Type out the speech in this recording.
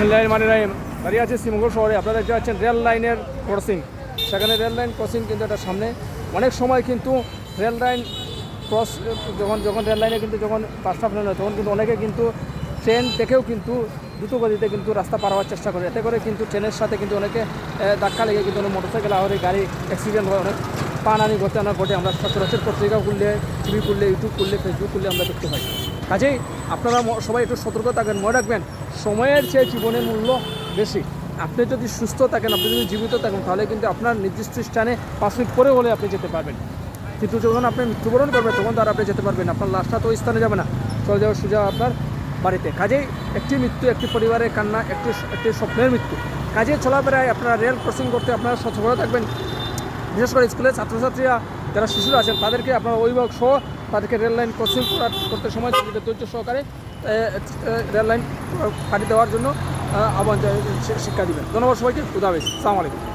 বিসমিল্লাহির রহমানির রহিম দাঁড়িয়ে আছে শ্রীমঙ্গল শহরে। আপনারা দেখতে পাচ্ছেন রেল লাইনের ক্রসিং। সেখানে রেল লাইন ক্রসিং কিন্তু এটা সামনে। অনেক সময় কিন্তু রেল লাইন ক্রস, যখন যখন রেল লাইনে কিন্তু যখন পাঁচটা ফেলেন হয়, তখন কিন্তু অনেকে কিন্তু ট্রেন থেকেও কিন্তু দ্রুত গতিতে কিন্তু রাস্তা পার হওয়ার চেষ্টা করে। এতে করে কিন্তু ট্রেনের সাথে কিন্তু অনেকে ধাক্কা লেগে কিন্তু অনেক মোটরসাইকেল আহরে গাড়ি অ্যাক্সিডেন্ট হয়, অনেক পানানি ঘটনা ঘটে। আমরা সচরাচর পত্রিকা খুললে টিভি খুললে ইউটিউব খুললে ফেসবুক খুললে আমরা দেখতে পাই। কাজেই আপনারা সবাই একটু সতর্ক থাকেন, মনে রাখবেন, সময়ের চেয়ে জীবনের মূল্য বেশি। আপনি যদি সুস্থ থাকেন, আপনি যদি জীবিত থাকেন, তাহলে কিন্তু আপনার নির্দিষ্ট স্থানে পাঁচ মিনিট পরে হলে আপনি যেতে পারবেন। কিন্তু যখন আপনি মৃত্যুবরণ করবেন, তখন তো আর আপনি যেতে পারবেন আপনার লাশটা তো ওই স্থানে যাবে না। চলে যাওয়ার সুযোগ আপনার বাড়িতে। কাজেই একটি মৃত্যু, একটি পরিবারের কান্না, একটি একটি স্বপ্নের মৃত্যু। কাজে চলাফেরায় আপনারা রেল ক্রসিং করতে আপনারা সচেতন থাকবেন। বিশেষ করে স্কুলের ছাত্রছাত্রীরা, যারা শিশুরা আছেন, তাদেরকে আপনার অভিভাবক সহ তাদেরকে রেললাইন ক্রসিং করতে সময় তাদেরকে ধৈর্য সহকারে রেললাইন পাড়ি দেওয়ার জন্য আহ্বান শিক্ষা দিবেন। ধন্যবাদ সবাইকে খুদাবেশ সালাম আলাইকুম।